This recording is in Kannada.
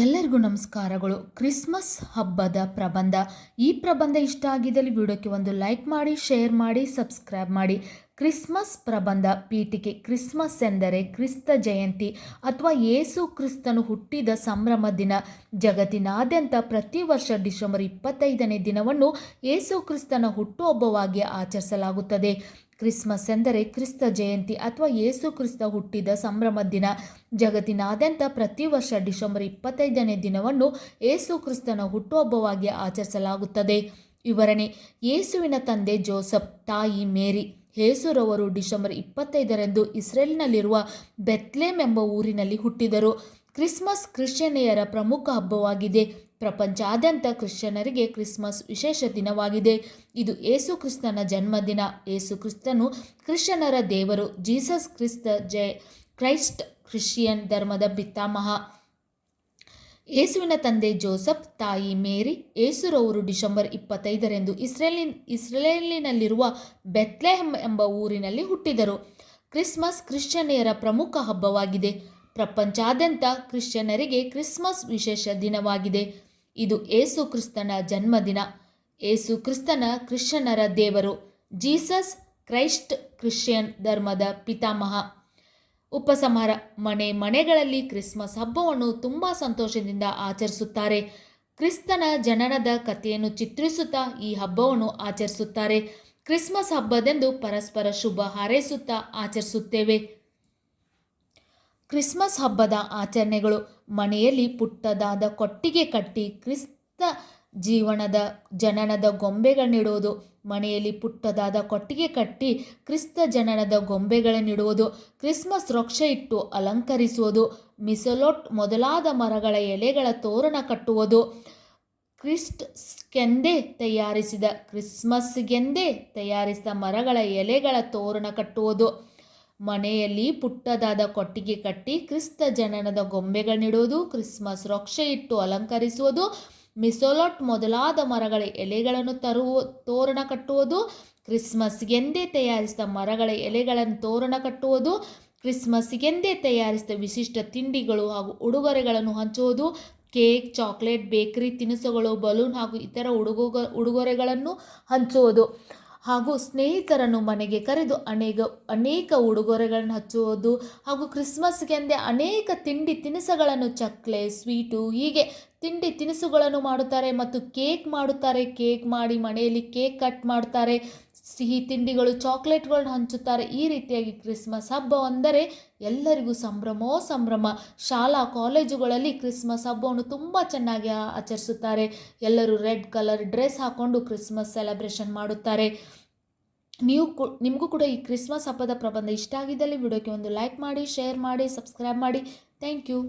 ಎಲ್ಲರಿಗೂ ನಮಸ್ಕಾರಗಳು. ಕ್ರಿಸ್ಮಸ್ ಹಬ್ಬದ ಪ್ರಬಂಧ. ಈ ಪ್ರಬಂಧ ಇಷ್ಟ ಆಗಿದ್ದಲ್ಲಿ ವಿಡಿಯೋಕ್ಕೆ ಒಂದು ಲೈಕ್ ಮಾಡಿ, ಶೇರ್ ಮಾಡಿ, ಸಬ್ಸ್ಕ್ರೈಬ್ ಮಾಡಿ. ಕ್ರಿಸ್ಮಸ್ ಪ್ರಬಂಧ ಪೀಠಿಕೆ ಕ್ರಿಸ್ಮಸ್ ಎಂದರೆ ಕ್ರಿಸ್ತ ಜಯಂತಿ ಅಥವಾ ಯೇಸು ಕ್ರಿಸ್ತನು ಹುಟ್ಟಿದ ಸಂಭ್ರಮ ದಿನ. ಜಗತ್ತಿನಾದ್ಯಂತ ಪ್ರತಿ ವರ್ಷ ಡಿಸೆಂಬರ್ ಇಪ್ಪತ್ತೈದನೇ ದಿನವನ್ನು ಯೇಸು ಕ್ರಿಸ್ತನ ಹುಟ್ಟುಹಬ್ಬವಾಗಿ ಆಚರಿಸಲಾಗುತ್ತದೆ. ಕ್ರಿಸ್ಮಸ್ ಎಂದರೆ ಕ್ರಿಸ್ತ ಜಯಂತಿ ಅಥವಾ ಯೇಸು ಕ್ರಿಸ್ತ ಹುಟ್ಟಿದ ಸಂಭ್ರಮ ದಿನ ಜಗತ್ತಿನಾದ್ಯಂತ ಪ್ರತಿ ವರ್ಷ ಡಿಸೆಂಬರ್ ಇಪ್ಪತ್ತೈದನೇ ದಿನವನ್ನು ಯೇಸು ಕ್ರಿಸ್ತನ ಹುಟ್ಟುಹಬ್ಬವಾಗಿ ಆಚರಿಸಲಾಗುತ್ತದೆ. ವಿವರಣೆ, ಯೇಸುವಿನ ತಂದೆ ಜೋಸಫ್, ತಾಯಿ ಮೇರಿ, ಯೇಸುರವರು ಡಿಸೆಂಬರ್ ಇಪ್ಪತ್ತೈದರಂದು ಇಸ್ರೇಲ್ನಲ್ಲಿರುವ ಬೆತ್ಲೇಮ್ ಎಂಬ ಊರಿನಲ್ಲಿ ಹುಟ್ಟಿದರು. ಕ್ರಿಸ್ಮಸ್ ಕ್ರಿಶ್ಚಿಯನಿಯರ ಪ್ರಮುಖ ಹಬ್ಬವಾಗಿದೆ. ಪ್ರಪಂಚಾದ್ಯಂತ ಕ್ರಿಶ್ಚಿಯನರಿಗೆ ಕ್ರಿಸ್ಮಸ್ ವಿಶೇಷ ದಿನವಾಗಿದೆ. ಇದು ಏಸು ಕ್ರಿಸ್ತನ ಜನ್ಮದಿನ. ಏಸು ಕ್ರಿಸ್ತನು ಕ್ರಿಶ್ಚಿಯನರ ದೇವರು. ಜೀಸಸ್ ಕ್ರಿಸ್ತ ಜಯ ಕ್ರೈಸ್ಟ್ ಕ್ರಿಶ್ಚಿಯನ್ ಧರ್ಮದ ಪಿತಾಮಹ. ಯೇಸುವಿನ ತಂದೆ ಜೋಸಫ್, ತಾಯಿ ಮೇರಿ ಏಸುರವರು ಡಿಸೆಂಬರ್ ಇಪ್ಪತ್ತೈದರಂದು ಇಸ್ರೇಲಿನ್, ಇಸ್ರೇಲಿನಲ್ಲಿರುವ ಬೆತ್ಲೆಹೆಮ್ ಎಂಬ ಊರಿನಲ್ಲಿ ಹುಟ್ಟಿದರು. ಕ್ರಿಸ್ಮಸ್ ಕ್ರಿಶ್ಚಿಯನಿಯರ ಪ್ರಮುಖ ಹಬ್ಬವಾಗಿದೆ. ಪ್ರಪಂಚಾದ್ಯಂತ ಕ್ರಿಶ್ಚಿಯನರಿಗೆ ಕ್ರಿಸ್ಮಸ್ ವಿಶೇಷ ದಿನವಾಗಿದೆ. ಇದು ಏಸು ಕ್ರಿಸ್ತನ ಜನ್ಮದಿನ. ಏಸು ಕ್ರಿಸ್ತನ ಕ್ರಿಶ್ಚನರ ದೇವರು. ಜೀಸಸ್ ಕ್ರೈಸ್ಟ್ ಕ್ರಿಶ್ಚಿಯನ್ ಧರ್ಮದ ಪಿತಾಮಹ. ಉಪಸಂಹಾರ ಮನೆ ಮನೆಗಳಲ್ಲಿ ಕ್ರಿಸ್ಮಸ್ ಹಬ್ಬವನ್ನು ತುಂಬ ಸಂತೋಷದಿಂದ ಆಚರಿಸುತ್ತಾರೆ. ಕ್ರಿಸ್ತನ ಜನನದ ಕಥೆಯನ್ನು ಚಿತ್ರಿಸುತ್ತಾ ಈ ಹಬ್ಬವನ್ನು ಆಚರಿಸುತ್ತಾರೆ. ಕ್ರಿಸ್ಮಸ್ ಹಬ್ಬದೆಂದು ಪರಸ್ಪರ ಶುಭ ಹಾರೈಸುತ್ತಾ ಆಚರಿಸುತ್ತೇವೆ. ಕ್ರಿಸ್ಮಸ್ ಹಬ್ಬದ ಆಚರಣೆಗಳು ಮನೆಯಲ್ಲಿ ಪುಟ್ಟದಾದ ಕೊಟ್ಟಿಗೆ ಕಟ್ಟಿ ಕ್ರಿಸ್ತ ಜೀವನದ ಜನನದ ಗೊಂಬೆಗಳನ್ನಿಡುವುದು, ಮನೆಯಲ್ಲಿ ಪುಟ್ಟದಾದ ಕೊಟ್ಟಿಗೆ ಕಟ್ಟಿ ಕ್ರಿಸ್ತ ಜನನದ ಗೊಂಬೆಗಳನ್ನಿಡುವುದು, ಕ್ರಿಸ್ಮಸ್ ವೃಕ್ಷ ಇಟ್ಟು ಅಲಂಕರಿಸುವುದು, ಮಿಸೊಲೊಟ್ ಮೊದಲಾದ ಮರಗಳ ಎಲೆಗಳ ತೋರಣ ಕಟ್ಟುವುದು ಕ್ರಿಸ್ಟ್ಗೆಂದೇ ತಯಾರಿಸಿದ ಕ್ರಿಸ್ಮಸ್ಗೆಂದೇ ತಯಾರಿಸಿದ ಮರಗಳ ಎಲೆಗಳ ತೋರಣ ಕಟ್ಟುವುದು. ಮನೆಯಲ್ಲಿ ಪುಟ್ಟದಾದ ಕೊಟ್ಟಿಗೆ ಕಟ್ಟಿ ಕ್ರಿಸ್ತ ಜನನದ ಗೊಂಬೆಗಳನ್ನಿಡುವುದು, ಕ್ರಿಸ್ಮಸ್ ರೊಕ್ಷೆ ಇಟ್ಟು ಅಲಂಕರಿಸುವುದು, ಮಿಸೋಲಾಟ್ ಮೊದಲಾದ ಮರಗಳ ಎಲೆಗಳನ್ನು ತರುವ, ತೋರಣ ಕಟ್ಟುವುದು, ಕ್ರಿಸ್ಮಸ್ಗೆಂದೇ ತಯಾರಿಸಿದ ಮರಗಳ ಎಲೆಗಳನ್ನು ತೋರಣ ಕಟ್ಟುವುದು, ಕ್ರಿಸ್ಮಸ್ಗೆಂದೇ ತಯಾರಿಸಿದ ವಿಶಿಷ್ಟ ತಿಂಡಿಗಳು ಹಾಗೂ ಉಡುಗೊರೆಗಳನ್ನು ಹಂಚುವುದು, ಕೇಕ್, ಚಾಕ್ಲೇಟ್, ಬೇಕರಿ, ತಿನಿಸುಗಳು, ಬಲೂನ್ ಹಾಗೂ ಇತರ ಉಡುಗೊ ಉಡುಗೊರೆಗಳನ್ನು ಹಂಚುವುದು. ಹಾಗೂ ಸ್ನೇಹಿತರನ್ನು ಮನೆಗೆ ಕರೆದು ಅನೇಕ ಅನೇಕ ಉಡುಗೊರೆಗಳನ್ನು ಹಚ್ಚುವುದು ಹಾಗೂ ಕ್ರಿಸ್ಮಸ್ಗೆಂದೇ ಅನೇಕ ತಿಂಡಿ ತಿನಿಸುಗಳನ್ನು, ಚಕ್ಲೆ, ಸ್ವೀಟು ಹೀಗೆ ತಿಂಡಿ ತಿನಿಸುಗಳನ್ನು ಮಾಡುತ್ತಾರೆ ಮತ್ತು ಕೇಕ್ ಮಾಡುತ್ತಾರೆ. ಕೇಕ್ ಮಾಡಿ ಮನೆಯಲ್ಲಿ ಕೇಕ್ ಕಟ್ ಮಾಡ್ತಾರೆ. ಸಿಹಿ ತಿಂಡಿಗಳು ಚಾಕ್ಲೇಟ್ಗಳನ್ನ ಹಂಚುತ್ತಾರೆ. ಈ ರೀತಿಯಾಗಿ ಕ್ರಿಸ್ಮಸ್ ಹಬ್ಬ ಅಂದರೆ ಎಲ್ಲರಿಗೂ ಸಂಭ್ರಮೋ ಸಂಭ್ರಮ. ಶಾಲಾ ಕಾಲೇಜುಗಳಲ್ಲಿ ಕ್ರಿಸ್ಮಸ್ ಹಬ್ಬವನ್ನು ತುಂಬ ಚೆನ್ನಾಗಿ ಆಚರಿಸುತ್ತಾರೆ. ಎಲ್ಲರೂ ರೆಡ್ ಕಲರ್ ಡ್ರೆಸ್ ಹಾಕ್ಕೊಂಡು ಕ್ರಿಸ್ಮಸ್ ಸೆಲೆಬ್ರೇಷನ್ ಮಾಡುತ್ತಾರೆ. ನೀವು ನಿಮಗೂ ಕೂಡ ಈ ಕ್ರಿಸ್ಮಸ್ ಹಬ್ಬದ ಪ್ರಬಂಧ ಇಷ್ಟ ಆಗಿದ್ದಲ್ಲಿ ವಿಡಿಯೋಕ್ಕೆ ಒಂದು ಲೈಕ್ ಮಾಡಿ, ಶೇರ್ ಮಾಡಿ, ಸಬ್ಸ್ಕ್ರೈಬ್ ಮಾಡಿ. Thank you.